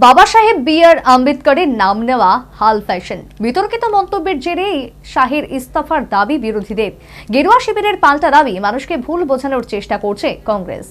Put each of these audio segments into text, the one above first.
বাবা সাহেব বি আর আম্বেদকরের নাম নেওয়া হাল ফ্যাশন। বিতর্কিত মন্তব্যের জেরে শাহের ইস্তফার দাবি বিরোধীদের। গেরুয়া শিবিরের পাল্টা দাবি, মানুষকে ভুল বোঝানোর চেষ্টা করছে কংগ্রেস।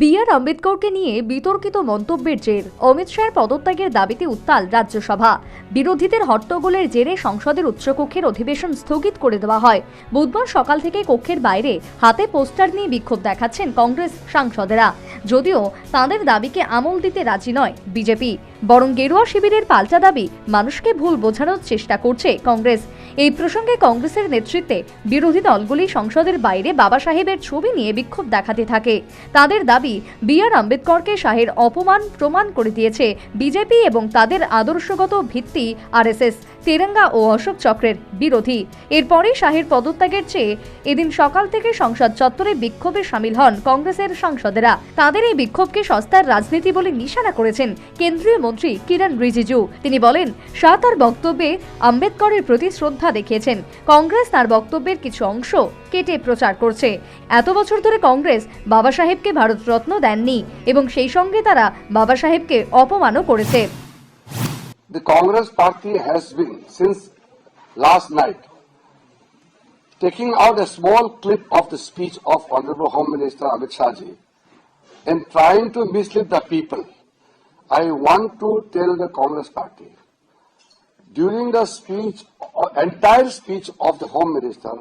বি আর আম্বেদকরকে নিয়ে বিতর্কিত মন্তব্যের জের, অমিত শাহের পদত্যাগের দাবিতে উত্তাল রাজ্যসভা। বিরোধীদের হট্টগোলের জেরে সংসদের উচ্চকক্ষের অধিবেশন স্থগিত করে দেওয়া হয়। বুধবার সকাল থেকে কক্ষের বাইরে হাতে পোস্টার নিয়ে বিক্ষোভ দেখাচ্ছেন কংগ্রেস সাংসদেরা। যদিও তাঁদের দাবিকে আমল দিতে রাজি নয় বিজেপি। বরং গেরুয়া শিবিরের পাল্টা দাবি মানুষকে ভুল বোঝানোর চেষ্টা করছে কংগ্রেস। এই প্রসঙ্গে কংগ্রেসের নেতৃত্বে বিরোধী দলগুলি সংসদের বাইরে বাবা সাহেবের ছবি নিয়ে বিক্ষোভ দেখাতে থাকে। তাদের দাবি, বি আর আম্বেদকরকে শাহের অপমান প্রমাণ করে দিয়েছে বিজেপি এবং তাদের আদর্শগত ভিত্তি আরএসএস। তেরঙ্গা ও অশোক চক্রের বিরোধী। এরপরেই শাহের পদত্যাগের চেয়ে এদিন সকাল থেকে সংসদ চত্বরে বিক্ষোভে সামিল হন কংগ্রেসের সাংসদেরা। তাদের এই বিক্ষোভকে সস্তার রাজনীতি বলে নিশানা করেছেন কেন্দ্রীয় মন্ত্রী কিরণ রিজিজু। তিনি বলেন শাহ তার বক্তব্যে আম্বেদকরের প্রতি শ্রদ্ধা দেখিয়েছেন। কংগ্রেস তার বক্তব্যের কিছু অংশ কেটে প্রচার করছে। এত বছর ধরে কংগ্রেস বাবা সাহেবকে ভারতরত্ন দেননি এবং সেই সঙ্গে তারা বাবা সাহেবকে অপমানও করেছে। The Congress party has been, since last night, taking out a small clip of the speech of Honorable Home Minister Amit Shahji and trying to mislead the people. I want to tell the Congress party, during the speech, entire speech of the Home Minister,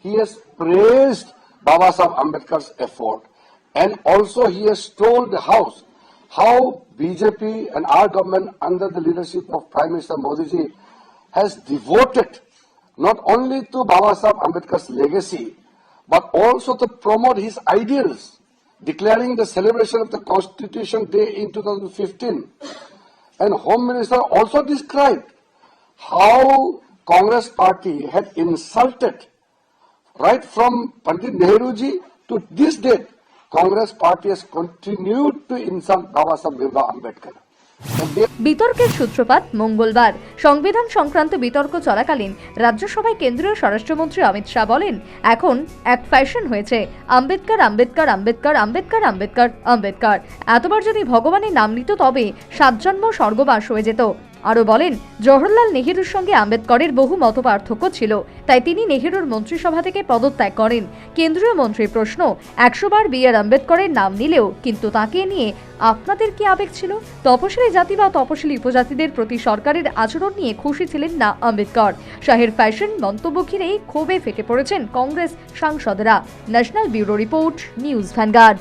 he has praised Baba Sahib Ambedkar's effort and also he has told the House how BJP and our government under the leadership of Prime Minister Modi ji has devoted not only to Baba Sahib Ambedkar's legacy but also to promote his ideals, declaring the celebration of the Constitution Day in 2015. And Home Minister also described how Congress party had insulted right from Pandit Nehruji to this date, Congress party continued to insult Baba Sahib Bhimrao Ambedkar. বিতর্কের সূত্রপাত মঙ্গলবার। সংবিধান সংক্রান্ত বিতর্ক চলাকালীন রাজ্যসভায় কেন্দ্রীয় স্বরাষ্ট্রমন্ত্রী অমিত শাহ বলেন, এখন এক ফ্যাশন হয়েছে। আম্বেদকর আম্বেদকর আম্বেদকর আম্বেদকর আম্বেদকর আম্বেদকর। এতবার যদি ভগবানের নাম নিত তবে সাত জন্ম স্বর্গবাস হয়ে যেত। আরও বলেন, জওহরলাল নেহেরুর সঙ্গে আম্বেদকরের বহু মতপার্থক্য ছিল, তাই তিনি নেহেরুর মন্ত্রিসভা থেকে পদত্যাগ করেন। কেন্দ্রীয় মন্ত্রীর প্রশ্ন একশো বার বি আর আম্বেদকরের নাম নিলেও কিন্তু তাকে নিয়ে আপনাদের কি আবেগ ছিল? তপশিলি জাতি বা তপশিলি উপজাতিদের প্রতি সরকারের আচরণ নিয়ে খুশি ছিলেন না আম্বেদকর। শাহের ফ্যাশন মন্তব্য ঘিরেই ক্ষোভে ফেটে পড়েছেন Congress সাংসদরা। National bureau report, news vanguard.